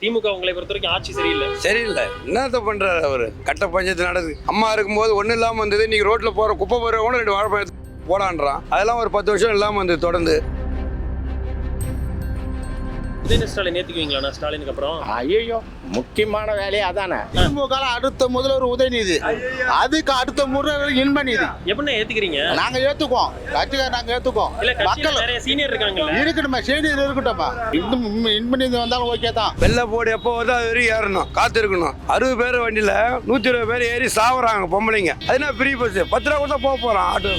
திமுக உங்களை பொறுத்த வரைக்கும் ஆட்சி சரியில்லை. சரியில்லை. என்னத்த பண்றாரு அவரு? கட்ட பஞ்சத்து நடக்குது. அம்மா இருக்கும்போது ஒன்றும் இல்லாமல் வந்தது இன்னைக்கு ரோட்ல போற குப்பை போறவங்க ரெண்டு வாழைப்பழம் போடான்றான். அதெல்லாம் ஒரு பத்து வருஷம் இல்லாமல் வந்தது தொடர்ந்து. உதயநிதி ஸ்டாலின் ஏத்துக்குவீங்களா ஸ்டாலினுக்கு அப்புறம்? ஐயோ முக்கியமான வேலையே அதானே? திமுக அடுத்த முதல்வர் உதயநிதி. அதுக்கு அடுத்த முறை இன்பநிதி. எப்படின்னா ஏத்துக்கிறீங்க? நாங்க ஏத்துக்குவோம். கட்சிக்கார நாங்க ஏத்துக்குவோம். மக்கள் சீனியர் இருக்காங்கல்ல. இருக்கணுமா சீனியர் இருக்கட்டும்ப்பா இந்த இன்பநிதி வந்தாலும் ஓகே தான். வெள்ளை போடு எப்போ வருதோ அது வரையும் ஏறணும். காத்து இருக்கணும் அறுபது பேர் வண்டியில நூத்தி இருபது பேர் ஏறி சாவுறாங்க பொம்பளைங்க. அது என்ன ஃப்ரீ பஸ் பத்து ரூபா கொடுத்தா போக போறான். ஆட்டோ.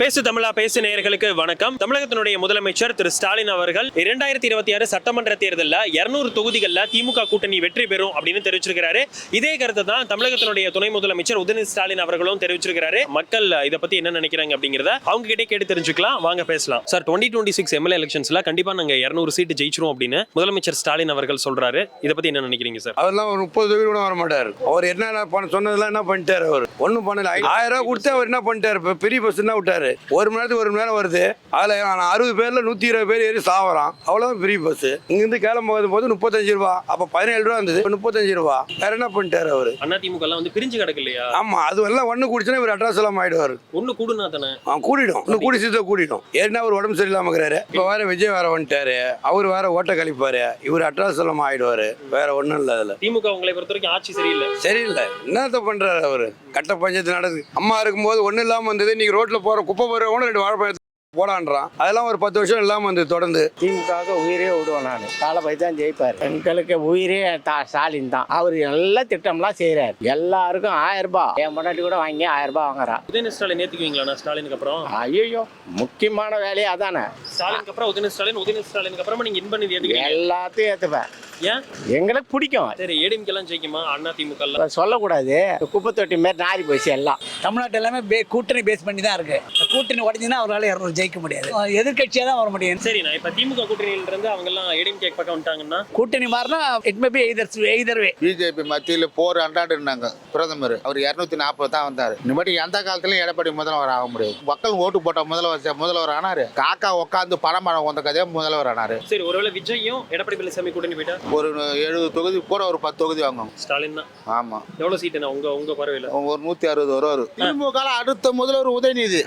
பேசு தமிழா பேசு நேயர்களுக்கு வணக்கம். தமிழகத்தினுடைய முதலமைச்சர் திரு ஸ்டாலின் அவர்கள் இரண்டாயிரத்தி இருபத்தி ஆறு சட்டமன்ற தேர்தலில் இருநூறு தொகுதிகளில் திமுக கூட்டணி வெற்றி பெறும் அப்படின்னு தெரிவிச்சிருக்கிறாரு. இதே கருத்தை தான் தமிழகத்தினுடைய துணை முதலமைச்சர் உதயநிதி ஸ்டாலின் அவர்களும் தெரிவிச்சிருக்கிறாரு. மக்கள் இதை பத்தி என்ன நினைக்கிறாங்க அப்படிங்கிறத அவங்க கிட்டே கேட்டு தெரிஞ்சுக்கலாம். வாங்க பேசலாம். Sir twenty twenty six MLA எலெக்ஷன்ஸ்ல கண்டிப்பா நாங்க இருநூறு சீட்டு ஜெயிச்சிரும் அப்படின்னு முதலமைச்சர் ஸ்டாலின் அவர்கள் சொல்றாரு. இதை பத்தி என்ன நினைக்கிறீங்க சார்? அதெல்லாம் ஒரு முப்பது தொகுதி கூட வர மாட்டார். அவர் என்ன பண்ண சொன்னதெல்லாம் என்ன பண்ணிட்டாரு அவர்? ஒன்றும் பண்ணல. ஆயிரம் ரூபா கொடுத்து அவர் என்ன பண்ணிட்டாரு? இப்போ பெரிய பஸ் என்ன விட்டாரு. ஒரு மணி நேரத்துக்கு ஒரு மணி நேரம் வருது. அதில் நான் அறுபது பேர்ல நூற்றி இருபது பேர் ஏறி சாவறான். அவ்வளோதான் பெரிய பஸ் இங்கேருந்து கிளம்பும் போது முப்பத்தஞ்சு ரூபா. அப்போ பதினேழு ரூபா இருந்தது. முப்பத்தஞ்சு ரூபா. வேற என்ன பண்ணிட்டாரு அவர்? அண்ணா திமுக எல்லாம் வந்து பிரிஞ்சு கிடக்கு இல்லையா ஆமா அது எல்லாம் ஒண்ணு குடிச்சுன்னா இவர் அட்ரஸ் எல்லாம் ஆயிடுவார். ஒண்ணு கூடுனா தானே? அவன் கூடிடும். இன்னும் கூடி சீத்த கூடிடும். ஏன்னா அவர் உடம்பு சரியில்லாம இருக்கிறாரு இப்போ வேற விஜய் வேற வந்துட்டாரு. அவர் வேற ஓட்ட கழிப்பாரு. இவர் அட்ரஸ் எல்லாம் ஆயிடுவாரு. வேற ஒண்ணும் இல்லை அதுல. திமுக உங்களை பொறுத்த வரைக்கும் ஆட்சி சரியில்லை. சரியில்லை. என்னத்த பண்றாரு அவரு? கட்ட பஞ்சாயத்து நடக்குது. அம்மா இருக்கும்போது ஒன்றும் இல்லாமல் வந்தது. இன்னைக்கு ரோட்ல போற குப்பை போறவங்க ரெண்டு வாழைப்பழம் போடான்றான். அதெல்லாம் ஒரு பத்து வருஷம் இல்லாமல் வந்தது தொடர்ந்து. திமுக உயிரே விடுவேன் நான். காலபை தான் ஜெயிப்பார். எங்களுக்கு உயிரே தா ஸ்டாலின் தான். அவர் நல்ல திட்டம்லாம் செய்கிறார் எல்லாருக்கும் ஆயிரம் ரூபாய். என் முன்னாடி கூட வாங்கி ஆயிரம் ரூபாய் வாங்குறா. உதயநிதி ஸ்டாலின் ஏத்துக்குவீங்களா ஸ்டாலினுக்கு அப்புறம்? ஐயோ முக்கியமான வேலையே அதானே ஸ்டாலினுக்கு அப்புறம் உதயநிதி ஸ்டாலின் உதயநிதி ஸ்டாலினுக்கு அப்புறமா நீங்க இன்ப நிதி எல்லாத்தையும் ஏற்றுப்பேன் ஏன் எங்களுக்கு பிடிக்கும். சரி ஏடிஎம்கே எல்லாம் ஜெயிக்குமா? அண்ணா திமுக சொல்லக்கூடாது. குப்பை தொட்டி மாதிரி நாரி போச்சு எல்லாம். தமிழ்நாட்டு எல்லாமே பே கூட்டணி பேஸ் பண்ணி தான் இருக்கு. இந்த கூட்டணி உடஞ்சுன்னா அவரால் இரநூறு ஜெயிக்க முடியாது. எதிர்கட்சியாக தான் வர முடியும். சரி நான் இப்ப திமுக கூட்டணியில இருந்து அவங்க எல்லாம் ஏடிஎம்கே பக்கம் வந்துட்டாங்கன்னா? கூட்டணி மாறினா it may be either either way BJP மத்தியில் போர் அண்டாடுனாங்க பிரதமர். அவர் இரநூத்தி நாற்பது தான் வந்தார். இனிமேட்டு எந்த காலத்துலயும் எடப்பாடி முதல்வர் ஆக முடியாது. மக்கள் ஓட்டு போட்ட முதல்வர் முதல்வர் ஆனாரு. காக்கா உட்காந்து பணம் பணம் வந்த கதையா முதல்வர் ஆனாரு. சரி ஒருவேளை விஜயும் எடப்பாடி பழனிசாமி கூட்டணி போயிட்டா? ஒரு எழுபது தொகுதி கூட ஒரு பத்து தொகுதி வாங்குவாங்க. ஸ்டாலின் தான். ஆமா. எவ்வளவு சீட்டு உங்க உங்க பார்வையில ஒரு நூத்தி அறுபது வருவாரு திமுக அடுத்த முதல்வர் உதயநிதி.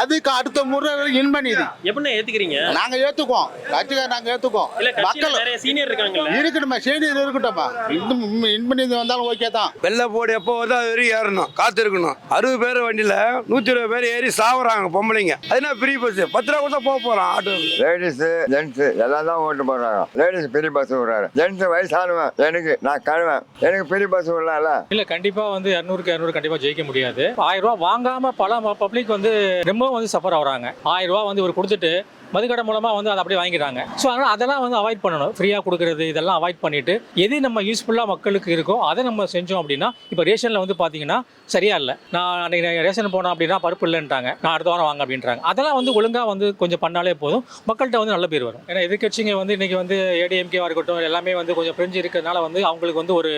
அதுக்கு அடுத்த முறை இன்பநிதி. எப்படின்னா ஏத்துக்கிறீங்க? நாங்க ஏத்துக்குவோம். கட்சிக்கார நாங்க ஏத்துக்குவோம். மக்கள் நிறைய சீனியர் இருக்காங்கல்ல. இருக்கணுமா சீனியர் இருக்கட்டும்ப்பா இந்த இன்பநிதி வந்தாலும் ஓகே தான். வெள்ளை போடு எப்போ வருதோ அது வரையும் ஏறணும். காத்து இருக்கணும் அறுபது பேர் வண்டியில நூற்றி இருபது பேர் ஏறி சாவுறாங்க பொம்பளைங்க. அது என்ன ஃப்ரீ பஸ் பத்து ரூபா கொடுத்தா போக போறான். ஆட்டோ. லேடிஸு ஜென்ஸு எல்லாம் தான் ஓட்டு போடுறாங்க. லேடிஸ் பெரிய பஸ் விடுறாரு. ஜென்ஸு வயசானவன் எனக்கு நான் கழுவேன். எனக்கு பெரிய பஸ் விடலாம்ல? இல்ல கண்டிப்பா வந்து இரநூறுக்கு இரநூறு கண்டிப்பா ஜெயிக்க முடியாது. ஆயிரம் ரூபாய் வாங்காம பல பப்ளிக் வந்து ரொம்ப வந்து சஃபர் ஆகுறாங்க. ஆயிரம் ரூபாய் வந்து இவர் கொடுத்துட்டு மதுக்கடை மூலமாக வந்து அதை அப்படியே வாங்கிடுறாங்க. ஸோ அதனால் அதெல்லாம் வந்து அவாய்ட் பண்ணணும். ஃப்ரீயாக கொடுக்குறது இதெல்லாம் அவாய்ட் பண்ணிட்டு எது நம்ம யூஸ்ஃபுல்லாக மக்களுக்கு இருக்கோ அதை நம்ம செஞ்சோம் அப்படின்னா இப்போ ரேஷனில் வந்து பார்த்தீங்கன்னா சரியா இல்லை. நான் அன்றைக்கி ரேஷன் போனேன் அப்படின்னா பருப்பு இல்லைன்ட்டாங்க நான் அடுத்த வாரம் வாங்க அப்படின்றாங்க. அதெல்லாம் வந்து ஒழுங்காக வந்து கொஞ்சம் பண்ணாலே போதும். மக்கள்கிட்ட வந்து நல்ல பேர் வரும். ஏன்னா எதிர்கட்சிங்க வந்து இன்றைக்கி வந்து ஏடிஎம்கேவாக இருக்கட்டும் எல்லாமே வந்து கொஞ்சம் பிரிஞ்சு இருக்கிறதுனால வந்து அவங்களுக்கு வந்து ஒரு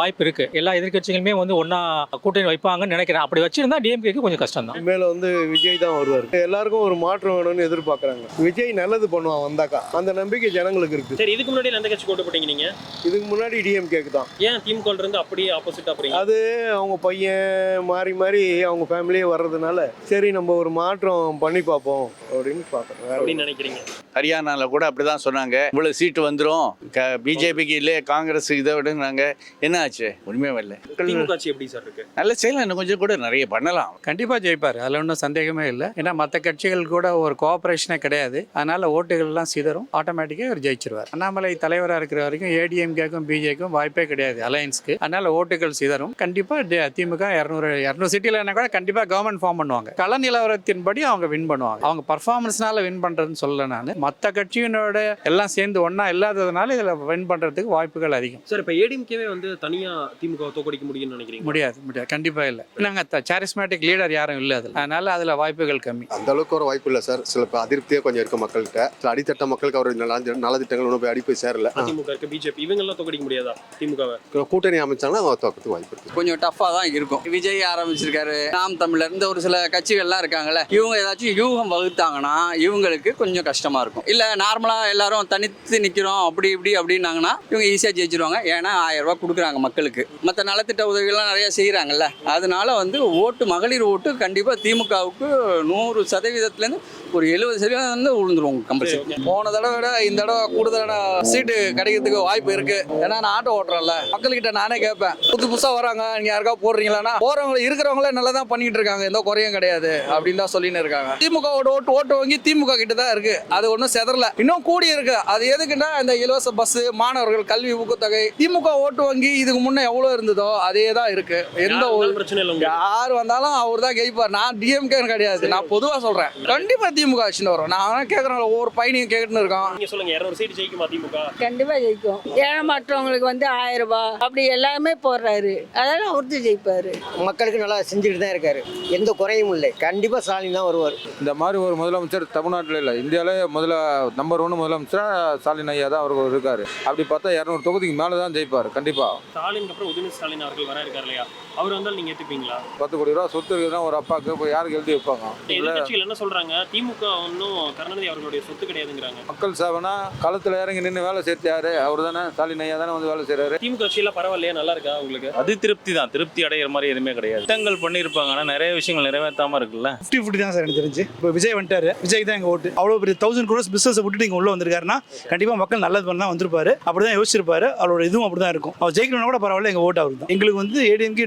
வாய்ப்பு இருக்குது எல்லா எதிர்க்கட்சிகளுமே வந்து ஒன்றா கூட்டணி வைப்பாங்கன்னு நினைக்கிறேன். அப்படி வச்சிருந்தா டிஎம்கேக்கு கொஞ்சம் கஷ்டம் தான் மேலே வந்து விஜய் தான் வருவார். எல்லாருக்கும் ஒரு மாற்றம் வேணும்னு எதிர்பார்க்குறாங்க. விஜய் நல்லது பண்ணுவான் வந்தாக்கா. அந்த நம்பிக்கை ஜனங்களுக்கு இருக்கு. சரி இதுக்கு முன்னாடி எந்த கட்சி ஓட்டு போட்டீங்க நீங்க? இதுக்கு முன்னாடி டிஎம்கேக்கு தான். ஏன் திமுக இருந்து அப்படியே ஆப்போசிட்டா போறீங்க? அது அவங்க பையன் மாறி மாறி அவங்க ஃபேமிலியே வர்றதுனால சரி நம்ம ஒரு மாற்றம் பண்ணி பார்ப்போம் அப்படின்னு பார்க்குறோம் அப்படின்னு நினைக்கிறீங்க. ஹரியானாவில் கூட அப்படி தான் சொன்னாங்க. இவ்வளோ சீட்டு வந்துடும் க பிஜேபிக்கு இல்லையே காங்கிரஸ் இதை விடுனாங்க. என்ன ஆச்சு? உண்மையே வரல. திமுக ஆட்சி எப்படி சார் இருக்கு? நல்ல செய்யலாம் இன்னும் கொஞ்சம் கூட நிறைய பண்ணலாம். கண்டிப்பாக ஜெயிப்பார். அதில் ஒன்றும் சந்தேகமே இல்லை. ஏன்னா மற்ற கட்சிகள் கூட ஒரு கோஆப்ரேஷனே கிடையாது. அதனால் ஓட்டுகள்லாம் சிதறும். ஆட்டோமேட்டிக்காக இவர் ஜெயிச்சிருவார். அண்ணாமலை தலைவராக இருக்கிற வரைக்கும் ஏடிஎம்கேக்கும் பிஜேக்கும் வாய்ப்பே கிடையாது அலையன்ஸ்க்கு அதனால் ஓட்டுகள் சிதறும். கண்டிப்பாக திமுக இரநூறு இரநூறு சிட்டியில் என்ன கூட கண்டிப்பாக கவர்மெண்ட் ஃபார்ம் பண்ணுவாங்க. கள நிலவரத்தின்படி அவங்க வின் பண்ணுவாங்க. அவங்க பர்ஃபார்மன்ஸ்னால வின் பண்ணுறதுன்னு சொல்லல நான். மற்ற கட்சியினோட எல்லாம் சேர்ந்து ஒன்றா இல்லாததுனால இதில் வின் பண்ணுறதுக்கு வாய்ப்புகள் அதிகம். சார் இப்போ ஏடிஎம்கேவே வந்து தனியா திமுக தோக்கடிக்க முடியும்னு நினைக்கிறீங்க? முடியாது முடியாது. கண்டிப்பாக இல்லை. நாங்கள் சாரிஸ்மேட்டிக் லீடர் யாரும் இல்லை அதில். அதனால் அதில் வாய்ப்புகள் கம்மி. அந்த அளவுக்கு ஒரு வாய்ப்பு இல்லை சார். சில இப்போ அதிருப்தியே கொஞ்சம் இருக்கு மக்கள்கிட்ட. சில அடித்தட்ட மக்களுக்கு அவர் நல நலத்திட்டங்கள் ஒன்றும் போய் அடி போய் சேரல. அதிமுக இருக்கு பிஜேபி இவங்க எல்லாம் தோக்கடிக்க முடியாதா திமுகவை? கூட்டணி அமைச்சாங்கன்னா அவங்க தோக்கத்துக்கு வாய்ப்பு இருக்கு. கொஞ்சம் டஃப்பாக தான் இருக்கும். விஜய் ஆரம்பிச்சிருக்காரு நாம் தமிழர் இந்த ஒரு சில கட்சிகள்லாம் இருக்காங்கல்ல இவங்க ஏதாச்சும் யூகம் வகுத்தாங்கன்னா இவங்களுக்கு கொஞ்சம் கஷ்டமா இருக்கும். இல்லை நார்மலாக எல்லாரும் தனித்து நிற்கிறோம் அப்படி இப்படி அப்படின்னாங்கன்னா இவங்க ஈஸியாக ஜெயிச்சிருவாங்க. ஏன்னா ஆயிரம் ரூபா கொடுக்குறாங்க மக்களுக்கு. மற்ற நலத்திட்ட உதவிகள்லாம் நிறையா செய்கிறாங்கல்ல அதனால வந்து ஓட்டு மகளிர் ஓட்டு கண்டிப்பாக திமுகவுக்கு நூறு சதவீதத்துலேருந்து ஒரு எழுபது சதவீதம் வந்து விழுந்துருவோம் கம்பல்சரி போன தடவை விட இந்த தடவை கூடுதலான சீட்டு கிடைக்கிறதுக்கு வாய்ப்பு இருக்கு. ஏன்னா நான் ஆட்டோ ஓட்டுறேன்ல. மக்கள்கிட்ட நானே கேட்பேன். புது புதுசாக வராங்க நீங்க யாருக்கா போடுறீங்களான்னா போறவங்க இருக்கிறவங்களே நல்லா தான் பண்ணிட்டு இருக்காங்க. எந்த குறையும் கிடையாது. அப்படின்னு தான் சொல்லின்னு இருக்காங்க. திமுக ஓட்டு ஓட்டு வாங்கி திமுக கிட்ட தான் இருக்கு. அது ஒன்றும் செதறல. இன்னும் கூடி இருக்கு. அது எதுக்குன்னா இந்த இலவச பஸ் மாணவர்கள் கல்வி ஊக்கத்தொகை திமுக ஓட்டு வங்கி இதுக்கு முன்னே எவ்வளவு இருந்ததோ அதே தான் இருக்கு. எந்த ஒரு யார் வந்தாலும் அவர் தான் ஜெயிப்பார். நான் டிஎம்கே கிடையாது. நான் பொதுவா சொல்றேன். கண்டிப்பா திமுக வச்சுன்னு வரும். நான் கேட்கறேன் ஒவ்வொரு பையனையும் கேட்டுன்னு இருக்கோம் சொல்லுங்க இருநூறு சீட்டு ஜெயிக்குமா திமுக? கண்டிப்பா ஜெயிக்கும். ஏமாற்றவங்களுக்கு வந்து ஆயிரம் ரூபாய். அப்படி எல்லாமே போடுறாரு. அதெல்லாம் அவர்த்து ஜெயிப்பாரு. மக்களுக்கு நல்லா செஞ்சுட்டு தான் இருக்காரு. எந்த குறையும் இல்லை. கண்டிப்பாக ஸ்டாலின் தான் வருவார். இந்த மாதிரி ஒரு முதலமைச்சர் தமிழ்நாட்டில் இல்லை. இந்தியாவிலே முதல்ல நம்பர் ஒன்று முதலமைச்சராக ஸ்டாலின் ஐயா தான் அவர்கள் இருக்கார். அப்படி பார்த்தா இரநூறு தொகுதிக்கு மேலே தான் ஜெயிப்பார். கண்டிப்பாக ஸ்டாலின் அப்புறம் உதயநிதி ஸ்டாலின் அவர்கள் வர இருக்கார் இல்லையா? அவர் வந்தாலும் நீங்க ஏத்துப்பீங்களா? பத்து கோடி ரூபா சொத்து இருக்குதுன்னா ஒரு அப்பாவுக்கு இப்போ யாருக்கு எழுதி வைப்பாங்க? எதிர்கட்சிகள் என்ன சொல்றாங்க? திமுக ஒன்றும் கருணாநிதி அவர்களுடைய சொத்து கிடையாதுங்கிறாங்க. மக்கள் சேவைனா களத்தில் இறங்கி நின்று வேலை சேர்த்து யாரு? அவர் தானே ஸ்டாலின் ஐயா தானே வந்து வேலை செய்கிறாரு திமுக கட்சியெல்லாம் பரவாயில்லையா? நல்லா இருக்கா உங்களுக்கு? அது திருப்தி தான். திருப்தி அடைகிற மாதிரி எதுவுமே கிடையாது. திட்டங்கள் பண்ணியிருப்பாங்க. ஆனால் நிறைய விஷயங்கள் நிறைவேற்றாம இருக்குல்ல? ஃபிஃப்டி ஃபிஃப்டி தான் சார் எனக்கு தெரிஞ்சு. இப்போ விஜய் வந்துட்டாரு. விஜய் தான் எங்கள் ஓட்டு. அவ்வளோ பெரிய தௌசண்ட் க்ரோஸ் பிஸ்னஸை விட்டுட்டு இங்கே உள்ள வந்திருக்காருன்னா கண்டிப்பாக மக்கள் நல்லது பண்ணா வந்திருப்பாரு. அப்படி தான் யோசிச்சிருப்பாரு. அவரோட இதுவும் அப்படி தான் இருக்கும். அவர் ஜெயிக்கணும்னா கூட பரவாயில்ல எங்கள் ஓட்டு அவர் தான் எங்களுக்கு வந்து ஏடிஎம்கே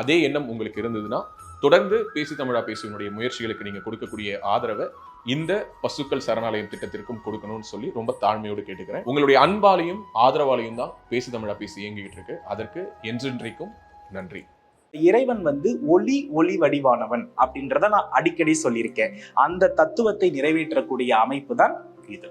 அதே எண்ணம் உங்களுக்கு இருந்ததுன்னா தொடர்ந்து பேசி தமிழா பேசுவனுடைய முயற்சிகளுக்கு நீங்கள் கொடுக்கக்கூடிய ஆதரவை இந்த பசுக்கள் சரணாலயம் திட்டத்திற்கும் கொடுக்கணும்னு சொல்லி ரொம்ப தாழ்மையோடு கேட்டுக்கிறேன். உங்களுடைய அன்பாலையும் ஆதரவாலையும் தான் பேசி தமிழா பேசி இயங்கிக்கிட்டு இருக்கு. அதற்கு என்றென்றைக்கும் நன்றி. இறைவன் வந்து ஒளி ஒளி வடிவானவன் அப்படின்றத நான் அடிக்கடி சொல்லியிருக்கேன். அந்த தத்துவத்தை நிறைவேற்றக்கூடிய அமைப்பு தான் இது.